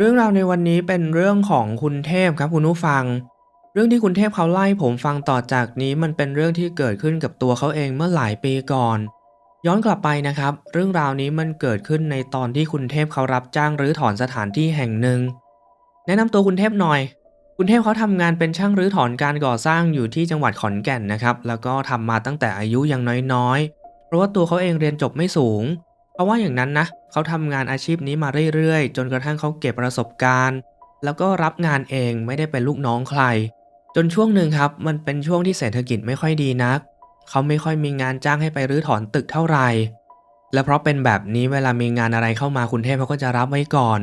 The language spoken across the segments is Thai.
เรื่องราวในวันนี้เป็นเรื่องของคุณเทพครับคุณผู้ฟัง เรื่องที่คุณเทพเขาไล่ผมฟังต่อจากนี้มันเป็นเรื่องที่เกิดขึ้นกับตัวเขาเองเมื่อหลายปีก่อน ย้อนกลับไปนะครับ เรื่องราวนี้มันเกิดขึ้นในตอนที่คุณเทพเขารับจ้างรื้อถอนสถานที่แห่งหนึ่ง แนะนำตัวคุณเทพหน่อย คุณเทพเขาทำงานเป็นช่างรื้อถอนการก่อสร้างอยู่ที่จังหวัดขอนแก่นนะครับ แล้วก็ทำมาตั้งแต่อายุยังน้อยๆ เพราะว่าตัวเขาเองเรียนจบไม่สูง เพราะว่าอย่างนั้นนะ เขาทำงานอาชีพนี้มาเรื่อยๆ จนกระทั่งเขาเก็บประสบการณ์ แล้วก็รับงานเองไม่ได้เป็นลูกน้องใคร จนช่วงหนึ่งครับ มันเป็นช่วงที่เศรษฐกิจไม่ค่อยดีนัก เขาไม่ค่อยมีงานจ้างให้ไปรื้อถอนตึกเท่าไหร่ และเพราะเป็นแบบนี้เวลามีงานอะไรเข้ามาคุณเทพเขาก็จะรับไว้ก่อน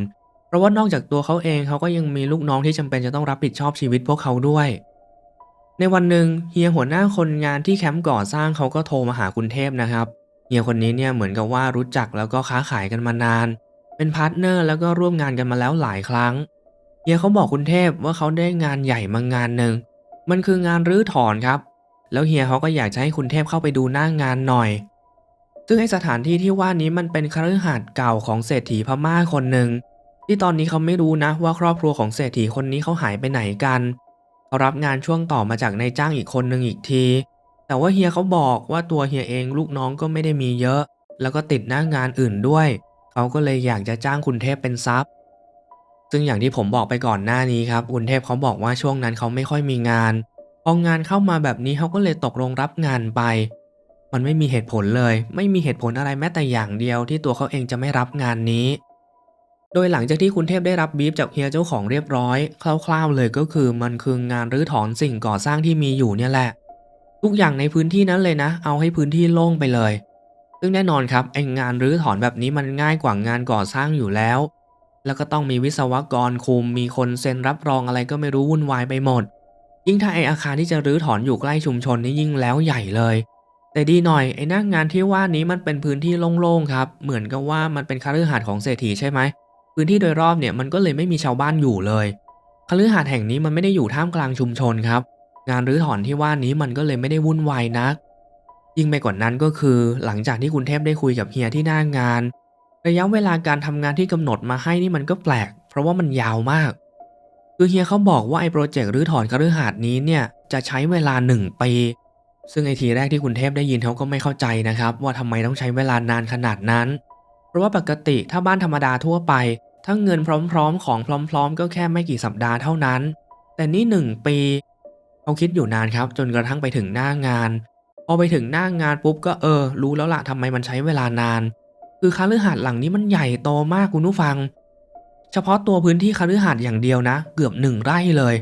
เพราะว่านอกจากตัวเขาเองเขาก็ยังมีลูกน้องที่จำเป็นจะต้องรับผิดชอบชีวิตพวกเขาด้วย ในวันหนึ่งเฮียหัวหน้าคนงานที่แคมป์ก่อสร้างเขาก็โทรมาหาคุณเทพนะครับ เฮียคนนี้เนี่ยเหมือนกับว่ารู้จักแล้วก็ค้าขายกันมานาน เป็นพาร์ทเนอร์แล้วก็ร่วมงานกันมาแล้วหลายครั้งเฮียเขาบอกคุณเทพว่าเขาได้งานใหญ่มางานหนึ่งมันคืองานรื้อถอนครับ แล้วเฮียเขาก็อยากจะให้คุณเทพเข้าไปดูหน้างานหน่อย ซึ่งไอสถานที่ที่ว่านี้มันเป็นคฤหาสน์เก่าของเศรษฐีพม่าคนหนึ่งที่ตอนนี้เขาไม่รู้นะว่าครอบครัวของเศรษฐีคนนี้เขาหายไปไหนกันเขารับงานช่วงต่อมาจากนายจ้างอีกคนหนึ่งอีกที แต่ว่าเฮียเขาบอกว่าตัวเฮียเองลูกน้องก็ไม่ได้มีเยอะ แล้วก็ติดหน้างานอื่นด้วย เขาก็เลยอยากจะจ้างคุณเทพเป็นซับซึ่งอย่างที่ผมบอกไปก่อนหน้านี้ครับคุณเทพเขาบอกว่าช่วงนั้นเขาไม่ค่อยมีงานพองานเข้ามาแบบนี้เขาก็เลยตกลงรับงานไป มันไม่มีเหตุผลเลย ไม่มีเหตุผลอะไรแม้แต่อย่างเดียวที่ตัวเขาเองจะไม่รับงานนี้ โดยหลังจากที่คุณเทพได้รับบีฟจากเฮียเจ้าของเรียบร้อย คร่าวๆเลยก็คือมันคืองานรื้อถอนสิ่งก่อสร้างที่มีอยู่เนี่ยแหละ ทุกอย่างในพื้นที่นั้นเลยนะ เอาให้พื้นที่โล่งไปเลย ซึ่งแน่นอนครับไองานรื้อถอนแบบนี้มันง่ายกว่างานก่อสร้างอยู่แล้ว แล้วก็ต้องมีวิศวกรคุม มีคนเซ็นรับรองอะไรก็ไม่รู้วุ่นวายไปหมด ยิ่งถ้าไออาคารที่จะรื้อถอนอยู่ใกล้ชุมชนนี่ยิ่งแล้วใหญ่เลย แต่ดีหน่อยไอหน้างงานที่ว่านี้มันเป็นพื้นที่โล่งๆครับ เหมือนกับว่ามันเป็นคฤหาสน์ของเศรษฐีใช่ไหมพื้นที่โดยรอบเนี่ยมันก็เลยไม่มีชาวบ้านอยู่เลยคฤหาสน์แห่งนี้มันไม่ได้อยู่ท่ามกลางชุมชนครับ งานรื้อถอนที่ว่านี้มันก็เลยไม่ได้วุ่นวายนัก ยิ่งไปกว่านั้นก็คือหลังจากที่คุณเทพได้คุยกับเฮียที่หน้างาน ระยะเวลาการทำงานที่กำหนดมาให้นี่มันก็แปลก เพราะว่ามันยาวมาก คือเฮียเขาบอกว่าไอ้โปรเจกต์รื้อถอนคฤหาสน์นี้เนี่ยจะใช้เวลาหนึ่งปีซึ่งไอทีแรกที่คุณเทพได้ยินเขาก็ไม่เข้าใจนะครับ ว่าทำไมต้องใช้เวลานานขนาดนั้น เพราะว่าปกติถ้าบ้านธรรมดาทั่วไปถ้าเงินพร้อมๆ ของพร้อม ๆ ก็แค่ไม่กี่สัปดาห์เท่านั้น แต่นี่หนึ่งปี เขาคิดอยู่นานครับ จนกระทั่งไปถึงหน้างาน พอไปถึงหน้างานปุ๊บก็เออ รู้แล้วล่ะทำไมมันใช้เวลานาน คือคฤหาสน์หลังนี้มันใหญ่โตมากคุณผู้ฟัง เฉพาะตัวพื้นที่คฤหาสน์อย่างเดียวนะ เกือบหนึ่งไร่เลย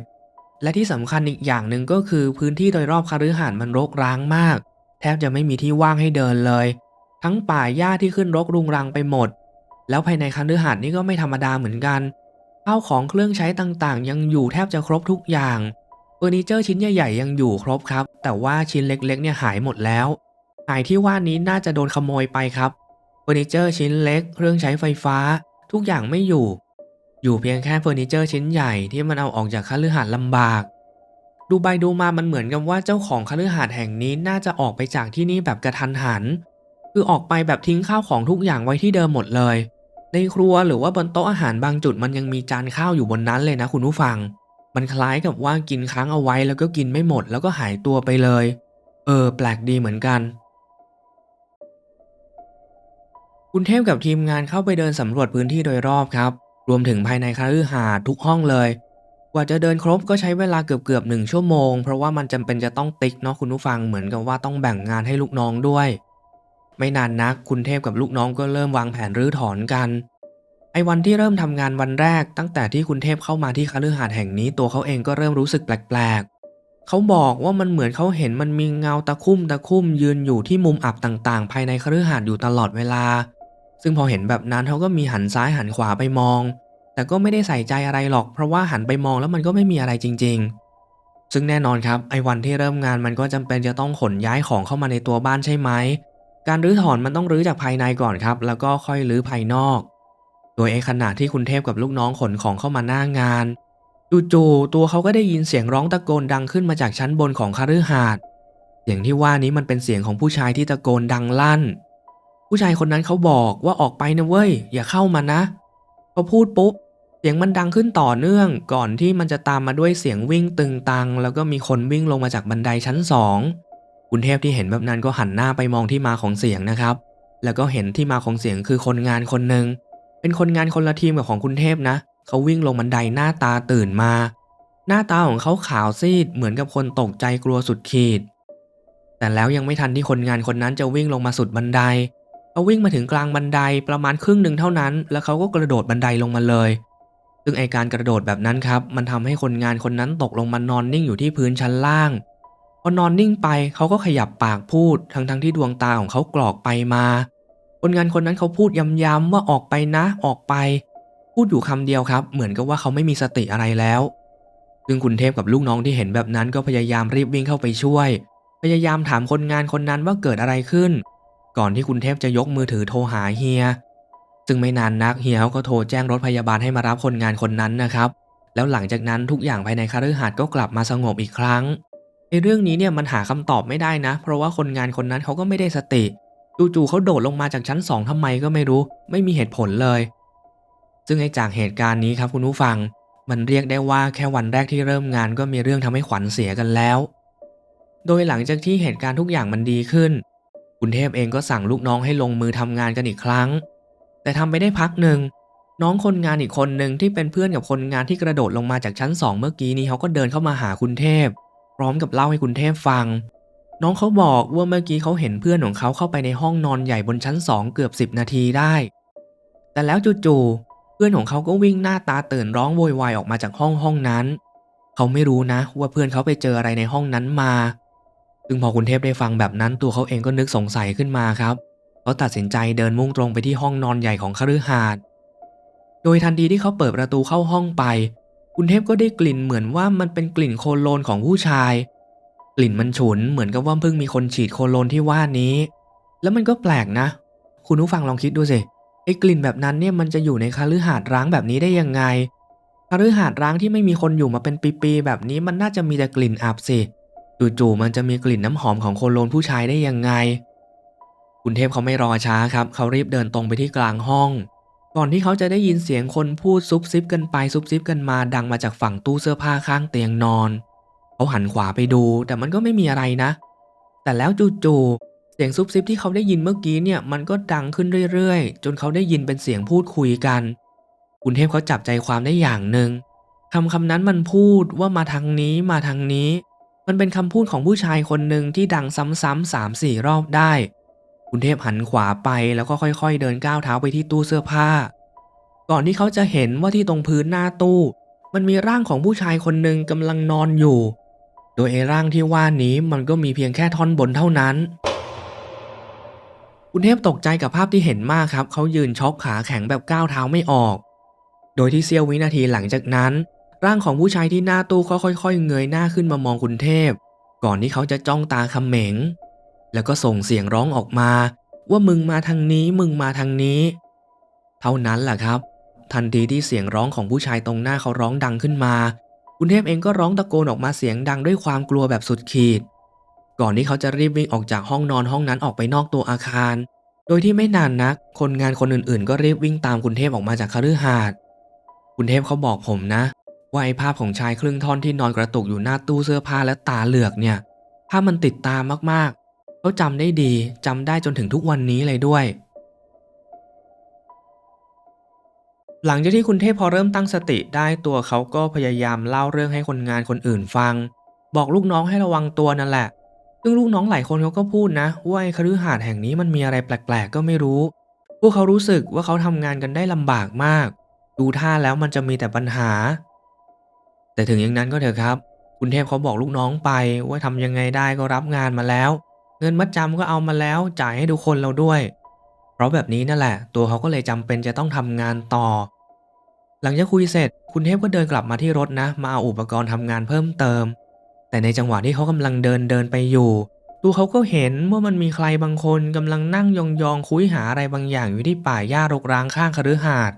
และที่สำคัญอีกอย่างหนึ่งก็คือพื้นที่โดยรอบคฤหาสน์มันรกร้างมาก แทบจะไม่มีที่ว่างให้เดินเลย ทั้งป่าหญ้าที่ขึ้นรกรุงรังไปหมด แล้วภายในคฤหาสน์นี่ก็ไม่ธรรมดาเหมือนกันข้าวของเครื่องใช้ต่างๆ ยังอยู่แทบจะครบทุกอย่าง อร์นิเจอร์ชิ้นใหญ่ๆยังอยู่ครบครับ แต่ว่าชิ้นเล็กๆเนี่ยหายหมดแล้ว หายที่ว่านี้น่าจะโดนขโมยไปครับเฟอร์นิเจอร์ชิ้นเล็ก เครื่องใช้ไฟฟ้า ทุกอย่างไม่อยู่ อยู่เพียงแค่เฟอร์นิเจอร์ชิ้นใหญ่ที่มันเอาออกจากคฤหาสน์ลำบาก ดูไปดูมามันเหมือนกับว่าเจ้าของคฤหาสน์แห่งนี้น่าจะออกไปจากที่นี่แบบกระทันหัน คือออกไปแบบทิ้งข้าวของทุกอย่างไว้ที่เดิมหมดเลย ในครัวหรือว่าบนโต๊ะอาหารบางจุดมันยังมีจานข้าวอยู่บนนั้นเลยนะคุณผู้ฟัง มันคล้ายกับว่ากินค้างเอาไว้แล้วก็กินไม่หมดแล้วก็หายตัวไปเลย เออ แปลกดีเหมือนกัน คุณเทพกับทีมงานเข้าไปเดินสำรวจพื้นที่โดยรอบครับ รวมถึงภายในคฤหาสน์ทุกห้องเลย กว่าจะเดินครบก็ใช้เวลาเกือบเกือบๆหนึ่งชั่วโมง เพราะว่ามันจำเป็นจะต้องติ๊กเนาะคุณผู้ฟังเหมือนกับว่าต้องแบ่งงานให้ลูกน้องด้วย ไม่นานนักคุณเทพกับลูกน้องก็เริ่มวางแผนรื้อถอนกัน ไอ้วันที่เริ่มทำงานวันแรก ตั้งแต่ที่คุณเทพเข้ามาที่คฤหาสน์แห่งนี้ตัวเขาเองก็เริ่มรู้สึกแปลกๆ เขาบอกว่ามันเหมือนเขาเห็นมันมีเงาตะคุ่มตะคุ่มยืนอยู่ที่มุมอับต่างๆ ภายในคฤหาสน์อยู่ตลอดเวลา ซึ่งพอเห็นแบบนั้นเขาก็มีหันซ้ายหันขวาไปมอง แต่ก็ไม่ได้ใส่ใจอะไรหรอก เพราะว่าหันไปมองแล้วมันก็ไม่มีอะไรจริง ๆ ซึ่งแน่นอนครับไอ้วันที่เริ่มงานมันก็จำเป็นจะต้องขนย้ายของเข้ามาในตัวบ้านใช่ไหมการรื้อถอนมันต้องรื้อจากภายในก่อนครับ แล้วก็ค่อยรื้อภายนอก โดยไอ้ขณะที่คุณเทพกับลูกน้องขนของเข้ามาหน้างานจู่ๆตัวเขาก็ได้ยินเสียงร้องตะโกนดังขึ้นมาจากชั้นบนของคฤหาสน์เสียงที่ว่านี้มันเป็นเสียงของผู้ชายที่ตะโกนดังลั่น ผู้ชายคนนั้นเขาบอกว่าออกไปนะเว้ย อย่าเข้ามานะพอพูดปุ๊บ เสียงมันดังขึ้นต่อเนื่อง ก่อนที่มันจะตามมาด้วยเสียงวิ่งตึงตัง แล้วก็มีคนวิ่งลงมาจากบันไดชั้นสองคุณเทพที่เห็นแบบนั้นก็หันหน้าไปมองที่มาของเสียงนะครับ แล้วก็เห็นที่มาของเสียงคือคนงานคนหนึ่ง เป็นคนงานคนละทีมกับของคุณเทพนะ เขาวิ่งลงบันไดหน้าตาตื่นมา หน้าตาของเขาขาวซีดเหมือนกับคนตกใจกลัวสุดขีด แต่แล้วยังไม่ทันที่คนงานคนนั้นจะวิ่งลงมาสุดบันไดเขาวิ่งมาถึงกลางบันไดประมาณครึ่งหนึ่งเท่านั้น แล้วเขาก็กระโดดบันไดลงมาเลย ซึ่งไอการกระโดดแบบนั้นครับ มันทำให้คนงานคนนั้นตกลงมานอนนิ่งอยู่ที่พื้นชั้นล่าง พอนอนนิ่งไปเขาก็ขยับปากพูด ทั้งทั้งที่ดวงตาของเขากรอกไปมา คนงานคนนั้นเขาพูดย้ำๆว่าออกไปนะออกไป พูดอยู่คำเดียวครับ เหมือนกับว่าเขาไม่มีสติอะไรแล้ว ซึ่งคุณเทพกับลูกน้องที่เห็นแบบนั้นก็พยายามรีบวิ่งเข้าไปช่วย พยายามถามคนงานคนนั้นว่าเกิดอะไรขึ้น ก่อนที่คุณเทพจะยกมือถือโทรหาเฮีย ซึ่งไม่นานนักเฮียเขาก็โทรแจ้งรถพยาบาลให้มารับคนงานคนนั้นนะครับ แล้วหลังจากนั้นทุกอย่างภายในคฤหาสน์ก็กลับมาสงบอีกครั้งในเรื่องนี้เนี่ยมันหาคำตอบไม่ได้นะ เพราะว่าคนงานคนนั้นเขาก็ไม่ได้สติ จู่ๆเขาโดดลงมาจากชั้นสองทำไมก็ไม่รู้ ไม่มีเหตุผลเลย ซึ่งไอ้จากเหตุการณ์นี้ครับคุณผู้ฟัง มันเรียกได้ว่าแค่วันแรกที่เริ่มงานก็มีเรื่องทำให้ขวัญเสียกันแล้ว โดยหลังจากที่เหตุการณ์ทุกอย่างมันดีขึ้น คุณเทพเองก็สั่งลูกน้องให้ลงมือทำงานกันอีกครั้ง แต่ทำไปได้พักหนึ่งน้องคนงานอีกคนหนึ่งที่เป็นเพื่อนกับคนงานที่กระโดดลงมาจากชั้นสองเมื่อกี้นี้เขาก็เดินเข้ามาหาคุณเทพ พร้อมกับเล่าให้คุณเทพฟัง น้องเขาบอกว่าเมื่อกี้เขาเห็นเพื่อนของเขาเข้าไปในห้องนอนใหญ่บนชั้นสองเกือบสิบนาทีได้ แต่แล้วจู่ๆเพื่อนของเขาก็วิ่งหน้าตาตื่นร้องโวยวายออกมาจากห้องห้องนั้น เขาไม่รู้นะว่าเพื่อนเขาไปเจออะไรในห้องนั้นมา ซึ่งพอคุณเทพได้ฟังแบบนั้นตัวเขาเองก็นึกสงสัยขึ้นมาครับ เขาตัดสินใจเดินมุ่งตรงไปที่ห้องนอนใหญ่ของคฤหาสน์ โดยทันทีที่เขาเปิดประตูเข้าห้องไป คุณเทพก็ได้กลิ่นเหมือนว่ามันเป็นกลิ่นโคโลนของผู้ชาย กลิ่นมันฉุนเหมือนกับว่าเพิ่งมีคนฉีดโคโลนที่ว่านี้ แล้วมันก็แปลกนะ คุณผู้ฟังลองคิดดูสิไอ้กลิ่นแบบนั้นเนี่ยมันจะอยู่ในคฤหาสน์ร้างแบบนี้ได้ยังไงคฤหาสน์ร้างที่ไม่มีคนอยู่มาเป็นปีๆแบบนี้มันน่าจะมีแต่กลิ่นอับสิจู่ๆมันจะมีกลิ่นน้ำหอมของโคโลนผู้ชายได้ยังไง คุณเทพเขาไม่รอช้าครับ เขารีบเดินตรงไปที่กลางห้อง ก่อนที่เขาจะได้ยินเสียงคนพูดซุบซิบกันไปซุบซิบกันมาดังมาจากฝั่งตู้เสื้อผ้าข้างเตียงนอน เขาหันขวาไปดูแต่มันก็ไม่มีอะไรนะ แต่แล้วจู่ๆเสียงซุบซิบที่เขาได้ยินเมื่อกี้เนี่ยมันก็ดังขึ้นเรื่อยๆ จนเขาได้ยินเป็นเสียงพูดคุยกัน คุณเทพเขาจับใจความได้อย่างหนึ่งคำคำนั้นมันพูดว่ามาทางนี้มาทางนี้ มันเป็นคำพูดของผู้ชายคนหนึ่งที่ดังซ้ำๆสามสี่รอบได้ คุณเทพหันขวาไปแล้วก็ค่อยๆ เดินก้าวเท้าไปที่ตู้เสื้อผ้า ก่อนที่เขาจะเห็นว่าที่ตรงพื้นหน้าตู้ มันมีร่างของผู้ชายคนหนึ่งกำลังนอนอยู่ โดยไอ้ร่างที่ว่านี้มันก็มีเพียงแค่ท่อนบนเท่านั้น คุณเทพตกใจกับภาพที่เห็นมากครับ เขายืนช็อกขาแข็งแบบก้าวเท้าไม่ออก โดยที่เสี้ยววินาทีหลังจากนั้น ร่างของผู้ชายที่หน้าตู้ก็ค่อยๆ เงยหน้าขึ้นมามองคุณเทพ ก่อนที่เขาจะจ้องตาเขม็ง แล้วก็ส่งเสียงร้องออกมา ว่ามึงมาทางนี้มึงมาทางนี้ เท่านั้นแหละครับ ทันทีที่เสียงร้องของผู้ชายตรงหน้าเขาร้องดังขึ้นมา คุณเทพเองก็ร้องตะโกนออกมาเสียงดังด้วยความกลัวแบบสุดขีด ก่อนที่เขาจะรีบวิ่งออกจากห้องนอนห้องนั้นออกไปนอกตัวอาคาร โดยที่ไม่นานนัก คนงานคนอื่นๆ ก็รีบวิ่งตามคุณเทพออกมาจากคฤหาสน์คุณเทพเขาบอกผมนะ ว่าไอ้ภาพของชายครึ่งท่อนที่นอนกระตุกอยู่หน้าตู้เสื้อผ้าและตาเหลือกเนี่ยภาพมันติดตามมากๆ เขาจำได้ดีจำได้จนถึงทุกวันนี้เลยด้วย หลังจากที่คุณเทพพอเริ่มตั้งสติได้ตัวเขาก็พยายามเล่าเรื่องให้คนงานคนอื่นฟัง บอกลูกน้องให้ระวังตัวนั่นแหละ ซึ่งลูกน้องหลายคนเขาก็พูดนะ ว่าไอ้คฤหาสน์แห่งนี้มันมีอะไรแปลกๆ ก็ไม่รู้ พวกเขารู้สึกว่าเขาทำงานกันได้ลำบากมาก ดูท่าแล้วมันจะมีแต่ปัญหา แต่ถึงอย่างนั้นก็เถอะครับ คุณเทพเขาบอกลูกน้องไป ว่าทำยังไงได้ก็รับงานมาแล้ว เงินมัดจำก็เอามาแล้ว จ่ายให้ทุกคนเราด้วย ราะแบบนี้นั่นแหละ ตัวเขาก็เลยจำเป็นจะต้องทำงานต่อ หลังจากคุยเสร็จ คุณเทพก็เดินกลับมาที่รถนะ มาเอาอุปกรณ์ทำงานเพิ่มเติม แต่ในจังหวะที่เขากำลังเดินเดินไปอยู่ ตัวเขาก็เห็นว่ามันมีใครบางคนกำลังนั่งยองๆคุยหาอะไรบางอย่างอยู่ที่ป่าหญ้ารกร้างข้างคฤหาสน์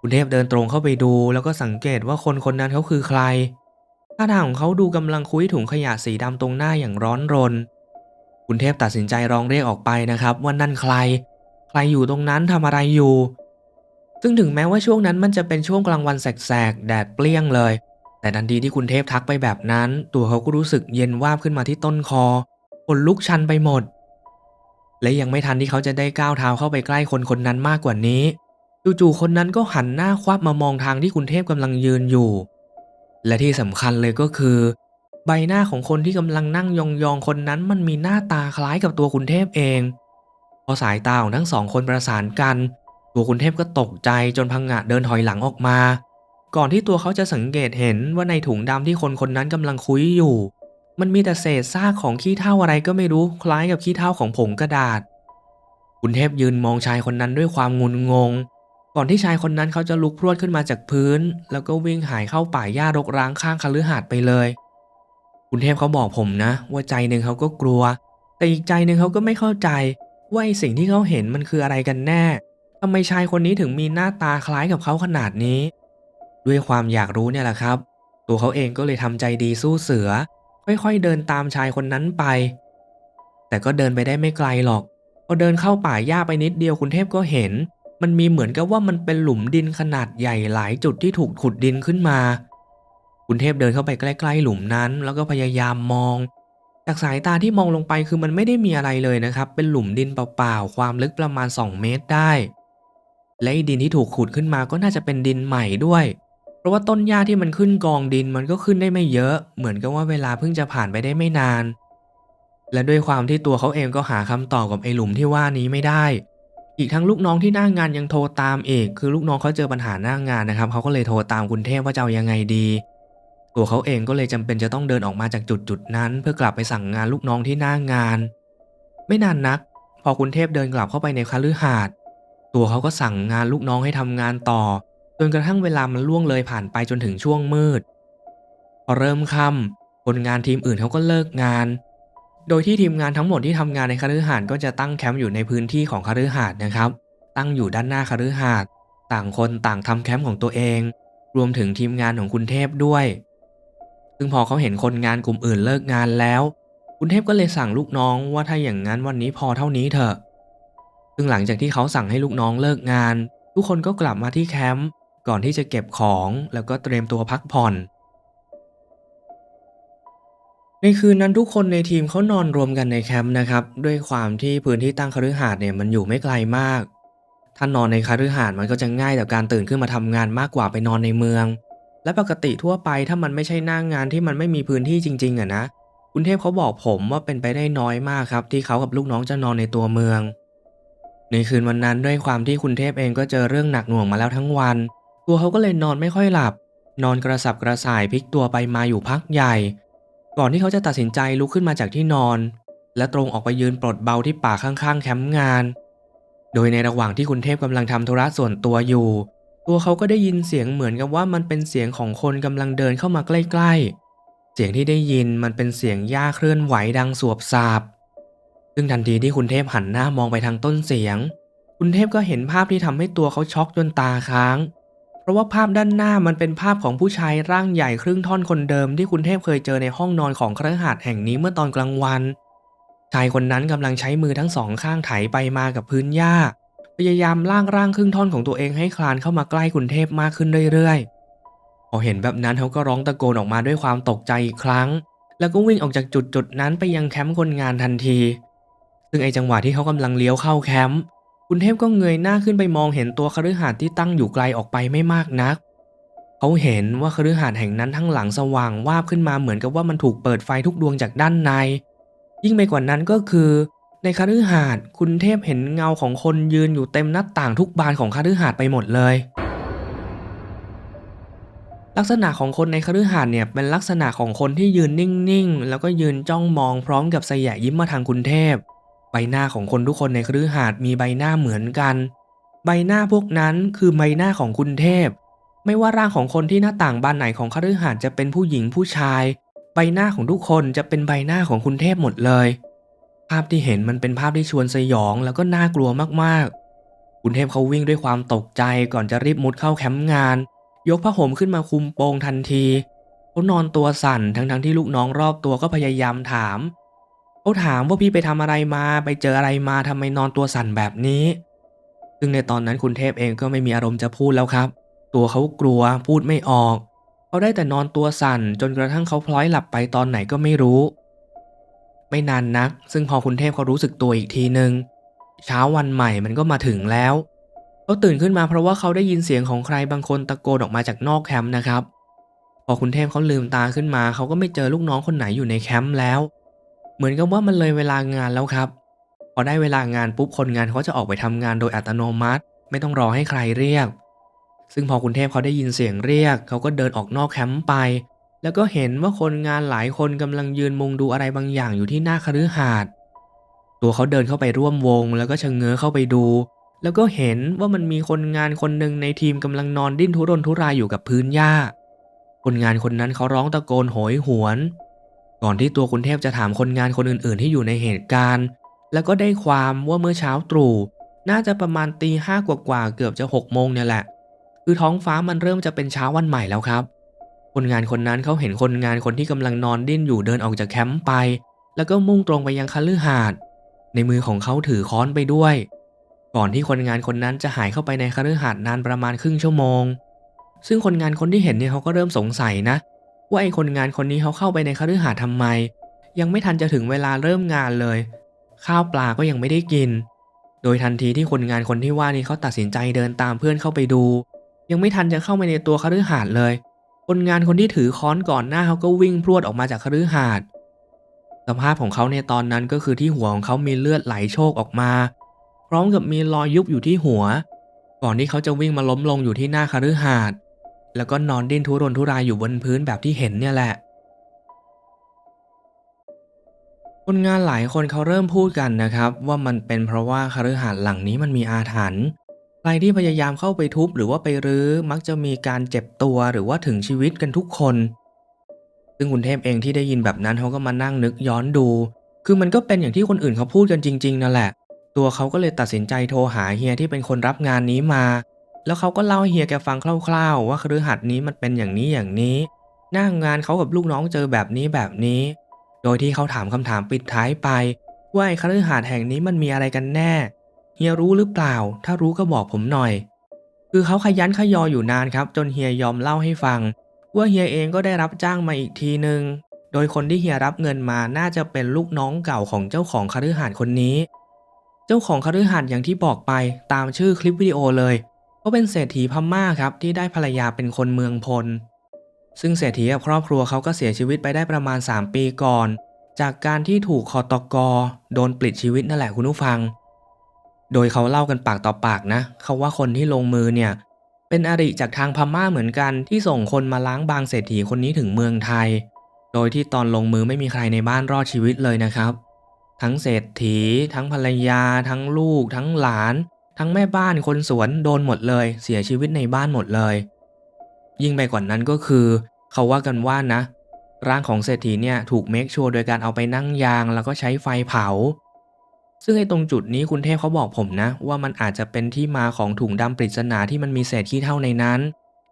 คุณเทพเดินตรงเข้าไปดู แล้วก็สังเกตว่าคนคนนั้นเขาคือใครท่าทางของเขาดูกำลังคุยถุงขยะสีดำตรงหน้าอย่างร้อนรน คุณเทพตัดสินใจร้องเรียกออกไปนะครับ ว่านั่นใคร ใครอยู่ตรงนั้นทำอะไรอยู่ ซึ่งถึงแม้ว่าช่วงนั้นมันจะเป็นช่วงกลางวันแสกๆ แดดเปรี้ยงเลย แต่ทันทีที่คุณเทพทักไปแบบนั้น ตัวเขาก็รู้สึกเย็นวาบขึ้นมาที่ต้นคอขนลุกชันไปหมด และยังไม่ทันที่เขาจะได้ก้าวเท้าเข้าไปใกล้คนคนนั้นมากกว่านี้จู่ๆคนนั้นก็หันหน้าควับมามองทางที่คุณเทพกำลังยืนอยู่ และที่สำคัญเลยก็คือ ใบหน้าของคนที่กำลังนั่งยองๆคนนั้นมันมีหน้าตาคล้ายกับตัวคุณเทพเอง อสายตาของทั้งสองคนประสานกัน ตัวคุณเทพก็ตกใจจนพังงะเดินถอยหลังออกมา ก่อนที่ตัวเขาจะสังเกตเห็นว่าในถุงดำที่คนคนนั้นกำลังคุยอยู่ มันมีแต่เศษซากของขี้เถ้าอะไรก็ไม่รู้คล้ายกับขี้เถ้าของผงกระดาษ คุณเทพยืนมองชายคนนั้นด้วยความงุนงง ก่อนที่ชายคนนั้นเขาจะลุกพรวดขึ้นมาจากพื้น แล้วก็วิ่งหายเข้าป่าหญ้ารกร้างข้างคฤหาสน์ไปเลย คุณเทพเขาบอกผมนะ ว่าใจหนึ่งเขาก็กลัว แต่อีกใจหนึ่งเขาก็ไม่เข้าใจ ว่าไอสิ่งที่เขาเห็นมันคืออะไรกันแน่ทำไมชายคนนี้ถึงมีหน้าตาคล้ายกับเขาขนาดนี้ ด้วยความอยากรู้เนี่ยแหละครับ ตัวเขาเองก็เลยทำใจดีสู้เสือ ค่อยๆเดินตามชายคนนั้นไป แต่ก็เดินไปได้ไม่ไกลหรอก พอเดินเข้าป่าหญ้าไปนิดเดียวคุณเทพก็เห็น มันมีเหมือนกับว่ามันเป็นหลุมดินขนาดใหญ่หลายจุดที่ถูกขุดดินขึ้นมา คุณเทพเดินเข้าไปใกล้ ๆ หลุมนั้น แล้วก็พยายามมอง จากสายตาที่มองลงไปคือมันไม่ได้มีอะไรเลยนะครับ เป็นหลุมดินเปล่าๆ ความลึกประมาณ 2 เมตรได้ และดินที่ถูกขุดขึ้นมาก็น่าจะเป็นดินใหม่ด้วย เพราะว่าต้นหญ้าที่มันขึ้นกองดินมันก็ขึ้นได้ไม่เยอะ เหมือนกับว่าเวลาเพิ่งจะผ่านไปได้ไม่นาน และด้วยความที่ตัวเขาเองก็หาคำตอบกับไอ้หลุมที่ว่านี้ไม่ได้ อีกทั้งลูกน้องที่หน้างงานยังโทรตามเอกคือลูกน้องเขาเจอปัญหาหน้างานนะครับเขาก็เลยโทรตามคุณเทพว่าจะเอายังไงดี ตัวเขาเองก็เลยจำเป็นจะต้องเดินออกมาจากจุดจุดๆนั้น เพื่อกลับไปสั่งงานลูกน้องที่หน้างาน ไม่นานนัก พอคุณเทพเดินกลับเข้าไปในคฤหาสน์ตัวเขาก็สั่งงานลูกน้องให้ทำงานต่อจนกระทั่งเวลามันล่วงเลยผ่านไปจนถึงช่วงมืด พอเริ่มค่ำคนงานทีมอื่นเขาก็เลิกงาน โดยที่ทีมงานทั้งหมดที่ทำงานในคฤหาสน์ก็จะตั้งแคมป์อยู่ในพื้นที่ของคฤหาสน์นะครับ ตั้งอยู่ด้านหน้าคฤหาสน์ต่างคนต่างทำแคมป์ของตัวเอง รวมถึงทีมงานของคุณเทพด้วย ซึ่งพอเขาเห็นคนงานกลุ่มอื่นเลิกงานแล้ว คุณเทพก็เลยสั่งลูกน้องว่าถ้าอย่างนั้นวันนี้พอเท่านี้เถอะ ซึ่งหลังจากที่เขาสั่งให้ลูกน้องเลิกงาน ทุกคนก็กลับมาที่แคมป์ก่อนที่จะเก็บของแล้วก็เตรียมตัวพักผ่อน ในคืนนั้นทุกคนในทีมเขานอนรวมกันในแคมป์นะครับ ด้วยความที่พื้นที่ตั้งคฤหาสน์เนี่ยมันอยู่ไม่ไกลมาก ถ้านอนในคฤหาสน์มันก็จะง่ายต่อการตื่นขึ้นมาทำงานมากกว่าไปนอนในเมือง และปกติทั่วไปถ้ามันไม่ใช่หน้างงานที่มันไม่มีพื้นที่จริง ๆอะนะคุณเทพเขาบอกผมว่าเป็นไปได้น้อยมากครับ ที่เขากับลูกน้องจะนอนในตัวเมือง ในคืนวันนั้นด้วยความที่คุณเทพเองก็เจอเรื่องหนักหน่วงมาแล้วทั้งวัน ตัวเขาก็เลยนอนไม่ค่อยหลับ นอนกระสับกระส่ายพลิกตัวไปมาอยู่พักใหญ่ ก่อนที่เขาจะตัดสินใจลุกขึ้นมาจากที่นอน และตรงออกไปยืนปลดเบาที่ป่าข้างๆ แคมป์งาน โดยในระหว่างที่คุณเทพกำลังทำธุระส่วนตัวอยู่ ตัวเขาก็ได้ยินเสียงเหมือนกับว่ามันเป็นเสียงของคนกำลังเดินเข้ามาใกล้ๆ เสียงที่ได้ยินมันเป็นเสียงหญ้าเคลื่อนไหวดังสวบสาบ ซึ่งทันทีที่คุณเทพหันหน้ามองไปทางต้นเสียง คุณเทพก็เห็นภาพที่ทำให้ตัวเขาช็อกจนตาค้าง เพราะว่าภาพด้านหน้ามันเป็นภาพของผู้ชายร่างใหญ่ครึ่งท่อนคนเดิมที่คุณเทพเคยเจอในห้องนอนของคฤหาสน์แห่งนี้เมื่อตอนกลางวันชายคนนั้นกำลังใช้มือทั้งสองข้างไถไปมากับพื้นหญ้า พยายามล่ากร่างครึ่งท่อนของตัวเองให้คลานเข้ามาใกล้คุณเทพมากขึ้นเรื่อยๆพอเห็นแบบนั้นเขาก็ร้องตะโกนออกมาด้วยความตกใจอีกครั้ง แล้วก็วิ่งออกจากจุดจุดนั้นไปยังแคมป์คนงานทันที ซึ่งไอจังหวะที่เขากำลังเลี้ยวเข้าแคมป์คุณเทพก็เงยหน้าขึ้นไปมองเห็นตัวคฤหาสน์ที่ตั้งอยู่ไกลออกไปไม่มากนักเขาเห็นว่าคฤหาสน์แห่งนั้นทั้งหลังสว่างวาบขึ้นมาเหมือนกับว่ามันถูกเปิดไฟทุกดวงจากด้านใน ยิ่งไปกว่านั้นก็คือ ในคฤหาสน์คุณเทพเห็นเงาของคนยืนอยู่เต็มหน้าต่างทุกบานของคฤหาสน์ไปหมดเลย ลักษณะของคนในคฤหาสน์เนี่ยเป็นลักษณะของคนที่ยืนนิ่งๆ แล้วก็ยืนจ้องมองพร้อมกับสยะยิ้มมาทางคุณเทพ ใบหน้าของคนทุกคนในคฤหาสน์มีใบหน้าเหมือนกัน ใบหน้าพวกนั้นคือใบหน้าของคุณเทพ ไม่ว่าร่างของคนที่หน้าต่างบานไหนของคฤหาสน์จะเป็นผู้หญิงผู้ชาย ใบหน้าของทุกคนจะเป็นใบหน้าของคุณเทพหมดเลย ภาพที่เห็นมันเป็นภาพที่ชวนสยองแล้วก็น่ากลัวมากๆ คุณเทพเขาวิ่งด้วยความตกใจก่อนจะรีบมุดเข้าแคมป์งาน ยกผ้าห่มขึ้นมาคุมโปงทันทีเขานอนตัวสั่นทั้งๆที่ลูกน้องรอบตัวก็พยายามถามเขาถามว่าพี่ไปทำอะไรมาไปเจออะไรมาทำไมนอนตัวสั่นแบบนี้ ซึ่งในตอนนั้นคุณเทพเองก็ไม่มีอารมณ์จะพูดแล้วครับ ตัวเขากลัวพูดไม่ออกเขาได้แต่นอนตัวสั่นจนกระทั่งเขาพลอยหลับไปตอนไหนก็ไม่รู้ ไม่นานนัก ซึ่งพอคุณเทพเขารู้สึกตัวอีกทีหนึ่งเช้าวันใหม่มันก็มาถึงแล้วเขาตื่นขึ้นมาเพราะว่าเขาได้ยินเสียงของใครบางคนตะโกนออกมาจากนอกแคมป์นะครับ พอคุณเทพเขาลืมตาขึ้นมา เขาก็ไม่เจอลูกน้องคนไหนอยู่ในแคมป์แล้ว เหมือนกับว่ามันเลยเวลางานแล้วครับ พอได้เวลางานปุ๊บคนงานเขาจะออกไปทำงานโดยอัตโนมัติ ไม่ต้องรอให้ใครเรียก ซึ่งพอคุณเทพเขาได้ยินเสียงเรียก เขาก็เดินออกนอกแคมป์ไป แล้วก็เห็นว่าคนงานหลายคนกำลังยืนมุงดูอะไรบางอย่างอยู่ที่หน้าคฤหาสน์ตัวเขาเดินเข้าไปร่วมวง แล้วก็ชะเง้อเข้าไปดู แล้วก็เห็นว่ามันมีคนงานคนหนึ่งในทีมกำลังนอนดิ้นทุรนทุรายอยู่กับพื้นหญ้า คนงานคนนั้นเขาร้องตะโกนโหยหวน ก่อนที่ตัวคุณเทพจะถามคนงานคนอื่น ๆ ที่อยู่ในเหตุการณ์ แล้วก็ได้ความว่าเมื่อเช้าตรู่น่าจะประมาณตีห้ากว่าๆเกือบจะหกโมงเนี่ยแหละ คือท้องฟ้ามันเริ่มจะเป็นเช้าวันใหม่แล้วครับ คนงานคนนั้นเขาเห็นคนงานคนที่กำลังนอนดิ้นอยู่เดินออกจากแคมป์ไป แล้วก็มุ่งตรงไปยังคฤหาสน์ในมือของเขาถือค้อนไปด้วย ก่อนที่คนงานคนนั้นจะหายเข้าไปในคฤหาสน์นานประมาณครึ่งชั่วโมง ซึ่งคนงานคนที่เห็นเนี่ยเขาก็เริ่มสงสัยนะ ว่าไอ้คนงานคนนี้เขาเข้าไปในคฤหาสน์ทำไม ยังไม่ทันจะถึงเวลาเริ่มงานเลย ข้าวปลาก็ยังไม่ได้กิน โดยทันทีที่คนงานคนที่ว่านี้เขาตัดสินใจเดินตามเพื่อนเข้าไปดู ยังไม่ทันจะเข้าไปในตัวคฤหาสน์เลย คนงานคนที่ถือค้อนก่อนหน้าเขาก็วิ่งพรวดออกมาจากคฤหาสน์สภาพของเขาในตอนนั้นก็คือที่หัวของเขามีเลือดไหลโชกออกมา พร้อมกับมีรอยยุบอยู่ที่หัว ก่อนที่เขาจะวิ่งมาล้มลงอยู่ที่หน้าคฤหาสน์แล้วก็นอนดิ้นทุรนทุรายอยู่บนพื้นแบบที่เห็นเนี่ยแหละคนงานหลายคนเขาเริ่มพูดกันนะครับ ว่ามันเป็นเพราะว่าคฤหาสน์หลังนี้มันมีอาถรรพ์ ใครที่พยายามเข้าไปทุบหรือว่าไปรื้อมักจะมีการเจ็บตัวหรือว่าถึงชีวิตกันทุกคน ซึ่งคุณเทพเองที่ได้ยินแบบนั้นเขาก็มานั่งนึกย้อนดู คือมันก็เป็นอย่างที่คนอื่นเขาพูดกันจริงๆนั่นแหละ ตัวเขาก็เลยตัดสินใจโทรหาเฮียที่เป็นคนรับงานนี้มา แล้วเขาก็เล่าให้เฮียแกฟังคร่าวๆ ว่าคฤหัสถ์นี้มันเป็นอย่างนี้อย่างนี้ หน้างงานเขากับลูกน้องเจอแบบนี้แบบนี้ โดยที่เขาถามคำถามปิดท้ายไปว่าไอ้คฤหาสน์แห่งนี้มันมีอะไรกันแน่ เฮียรู้หรือเปล่า ถ้ารู้ก็บอกผมหน่อย คือเขาขยันขยออยู่นานครับ จนเฮียยอมเล่าให้ฟัง ว่าเฮียเองก็ได้รับจ้างมาอีกทีหนึงโดยคนที่เฮียรับเงินมาน่าจะเป็นลูกน้องเก่าของเจ้าของคฤหาสน์คนนี้ เจ้าของคฤหาสน์อย่างที่บอกไปตามชื่อคลิปวิดีโอเลยเขาเป็นเศรษฐีพม่าครับที่ได้ภรรยาเป็นคนเมืองพล ซึ่งเศรษฐีกับครอบครัวเขาก็เสียชีวิตไปได้ประมาณ 3 ปีก่อน จากการที่ถูกคอตกโดนปลิดชีวิตนั่นแหละคุณผู้ฟัง โดยเขาเล่ากันปากต่อปากนะเขาว่าคนที่ลงมือเนี่ยเป็นอริจากทางพม่าเหมือนกันที่ส่งคนมาล้างบางเศรษฐีคนนี้ถึงเมืองไทย โดยที่ตอนลงมือไม่มีใครในบ้านรอดชีวิตเลยนะครับ ทั้งเศรษฐี ทั้งภรรยา ทั้งลูก ทั้งหลาน ทั้งแม่บ้านคนสวนโดนหมดเลย เสียชีวิตในบ้านหมดเลย ยิ่งไปกว่านั้นก็คือ เขาว่ากันว่านะร่างของเศรษฐีเนี่ยถูกเมคชัวร์โดยการเอาไปนั่งยางแล้วก็ใช้ไฟเผา ซึ่งไอ้ตรงจุดนี้คุณเทพเขาบอกผมนะ ว่ามันอาจจะเป็นที่มาของถุงดำปริศนาที่มันมีเศษขี้เท่าในนั้น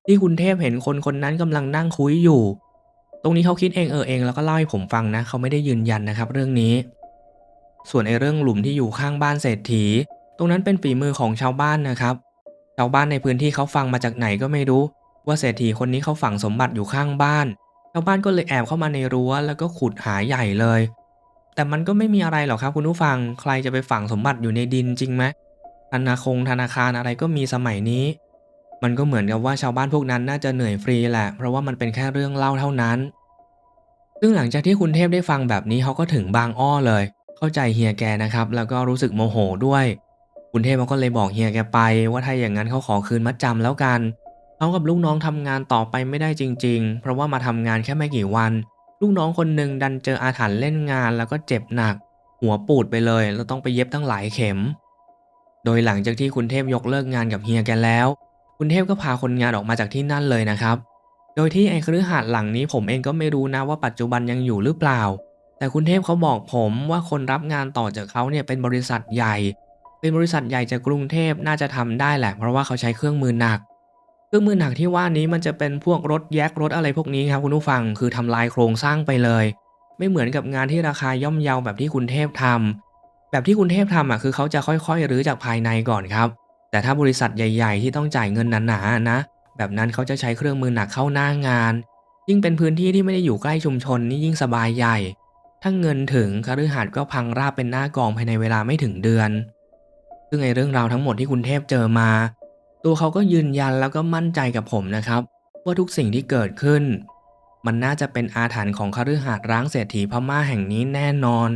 ที่คุณเทพเห็นคนคนนั้นกำลังนั่งคุยอยู่ ตรงนี้เขาคิดเองเออเองแล้วก็เล่าให้ผมฟังนะ เขาไม่ได้ยืนยันนะครับเรื่องนี้ ส่วนไอ้เรื่องหลุมที่อยู่ข้างบ้านเศรษฐี ตรงนั้นเป็นฝีมือของชาวบ้านนะครับ ชาวบ้านในพื้นที่เขาฟังมาจากไหนก็ไม่รู้ ว่าเศรษฐีคนนี้เขาฝังสมบัติอยู่ข้างบ้าน ชาวบ้านก็เลยแอบเข้ามาในรั้วแล้วก็ขุดหาใหญ่เลย แต่มันก็ไม่มีอะไรหรอกครับคุณผู้ฟัง ใครจะไปฝังสมบัติอยู่ในดินจริงไหมธนาคงธนาคารอะไรก็มีสมัยนี้ มันก็เหมือนกับว่าชาวบ้านพวกนั้นน่าจะเหนื่อยฟรีแหละ เพราะว่ามันเป็นแค่เรื่องเล่าเท่านั้น ซึ่งหลังจากที่คุณเทพได้ฟังแบบนี้เขาก็ถึงบางอ้อเลย เข้าใจเฮียแกนะครับ แล้วก็รู้สึกโมโหด้วย คุณเทพเขาก็เลยบอกเฮียแกไป ว่าถ้าอย่างนั้นเขาขอคืนมัดจำแล้วกันเขากับลูกน้องทำงานต่อไปไม่ได้จริง ๆ เพราะว่ามาทำงานแค่ไม่กี่วัน ลูกน้องคนหนึ่งดันเจออาถรรพ์เล่นงานแล้วก็เจ็บหนัก หัวปูดไปเลยแล้วต้องไปเย็บตั้งหลายเข็ม โดยหลังจากที่คุณเทพยกเลิกงานกับเฮียแกแล้ว คุณเทพก็พาคนงานออกมาจากที่นั่นเลยนะครับ โดยที่ไอ้คฤหาสน์หลังนี้ผมเองก็ไม่รู้นะว่าปัจจุบันยังอยู่หรือเปล่า แต่คุณเทพเขาบอกผมว่าคนรับงานต่อจากเขาเนี่ยเป็นบริษัทใหญ่ เป็นบริษัทใหญ่จากกรุงเทพน่าจะทำได้แหละ เพราะว่าเขาใช้เครื่องมือหนัก เครื่องมือหนักที่ว่านี้มันจะเป็นพวกรถแยกรถอะไรพวกนี้ครับคุณผู้ฟังคือทำลายโครงสร้างไปเลย ไม่เหมือนกับงานที่ราคาย่อมเยาแบบที่คุณเทพทำแบบที่คุณเทพทำอะคือเขาจะค่อยๆรื้อจากภายในก่อนครับ แต่ถ้าบริษัทใหญ่ ๆ ที่ต้องจ่ายเงินหนาๆนะ แบบนั้นเขาจะใช้เครื่องมือหนักเข้าหน้างาน ยิ่งเป็นพื้นที่ที่ไม่ได้อยู่ใกล้ชุมชนนี่ยิ่งสบายใหญ่ถ้าเงินถึงคฤหาสน์ก็พังราบเป็นหน้ากองภายในเวลาไม่ถึงเดือน ซึ่งไอเรื่องราวทั้งหมดที่คุณเทพเจอมา ตัวเขาก็ยืนยันแล้วก็มั่นใจกับผมนะครับ ว่าทุกสิ่งที่เกิดขึ้น มันน่าจะเป็นอาถรรพ์ของคฤหาสน์ร้างเศรษฐีพม่าแห่งนี้แน่นอน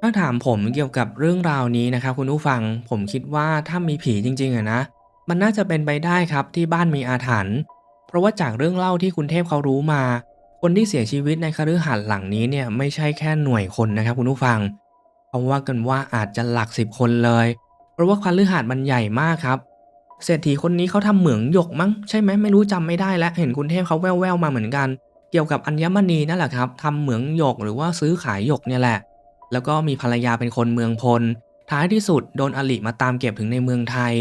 ถ้าถามผมเกี่ยวกับเรื่องราวนี้นะครับ คุณผู้ฟังผมคิดว่าถ้ามีผีจริงๆอะนะมันน่าจะเป็นไปได้ครับที่บ้านมีอาถรรพ์เพราะว่าจากเรื่องเล่าที่คุณเทพเขารู้มา คนที่เสียชีวิตในคฤหาสน์หลังนี้เนี่ยไม่ใช่แค่หน่วยคนนะครับคุณผู้ฟังเขาว่ากันว่าอาจจะหลักสิบคนเลย ราะว่าคฤหาสน์มันใหญ่มากครับ เศรษฐีคนนี้เขาทำเหมืองหยกมั้งใช่ไหมไม่รู้จำไม่ได้แล้วเห็นคุณเทพเขาแว่วๆมาเหมือนกัน เกี่ยวกับอัญมณีนั่นแหละครับทำเหมืองหยกหรือว่าซื้อขายหยกเนี่ยแหละ แล้วก็มีภรรยาเป็นคนเมืองพล ท้ายที่สุดโดนอลิมาตามเก็บถึงในเมืองไทย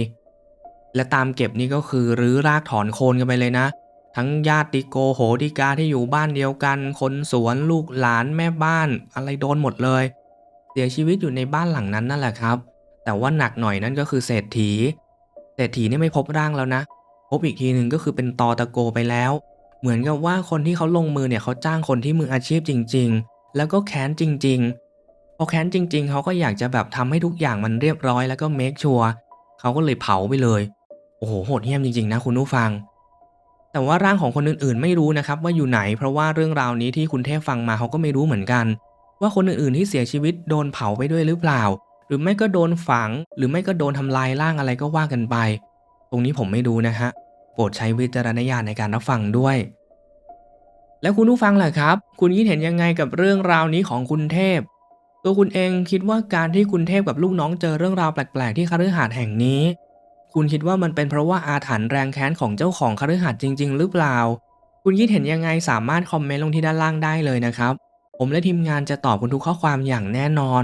และตามเก็บนี่ก็คือรื้อรากถอนโคนกันไปเลยนะ ทั้งญาติโกโหติกาที่อยู่บ้านเดียวกัน คนสวนลูกหลานแม่บ้าน อะไรโดนหมดเลย เสียชีวิตอยู่ในบ้านหลังนั้นนั่นแหละครับ แต่ว่าหนักหน่อยนั่นก็คือเศรษฐี เศรษฐีนี่ไม่พบร่างแล้วนะ พบอีกทีหนึ่งก็คือเป็นตอตะโกไปแล้ว เหมือนกับว่าคนที่เขาลงมือเนี่ยเขาจ้างคนที่มืออาชีพจริง ๆ แล้วก็แค้นจริง ๆ พอแค้นจริง ๆ เขาก็อยากจะแบบทำให้ทุกอย่างมันเรียบร้อยแล้วก็เมคชัวร์เขาก็เลยเผาไปเลย โอ้โหโหดเหี้ยมจริงๆนะคุณผู้ฟัง แต่ว่าร่างของคนอื่นๆ ไม่รู้นะครับว่าอยู่ไหน เพราะว่าเรื่องราวนี้ที่คุณเทพฟังมาเขาก็ไม่รู้เหมือนกัน ว่าคนอื่นๆที่เสียชีวิตโดนเผาไปด้วยหรือเปล่า หรือไม่ก็โดนฝัง หรือไม่ก็โดนทำลายร่างอะไรก็ว่ากันไป ตรงนี้ผมไม่รู้นะฮะ โปรดใช้วิจารณญาณในการรับฟังด้วย แล้วคุณผู้ฟังล่ะครับ คุณคิดเห็นยังไงกับเรื่องราวนี้ของคุณเทพ ตัวคุณเองคิดว่าการที่คุณเทพกับลูกน้องเจอเรื่องราวแปลกๆที่คฤหาสน์แห่งนี้ คุณคิดว่ามันเป็นเพราะว่าอาถรรพ์แรงแค้นของเจ้าของคฤหาสน์จริง ๆ หรือเปล่า คุณคิดเห็นยังไงสามารถคอมเมนต์ลงที่ด้านล่างได้เลยนะครับ ผมและทีมงานจะตอบคุณทุกข้อความอย่างแน่นอน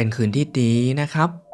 เป็นคืนที่ดีนะครับ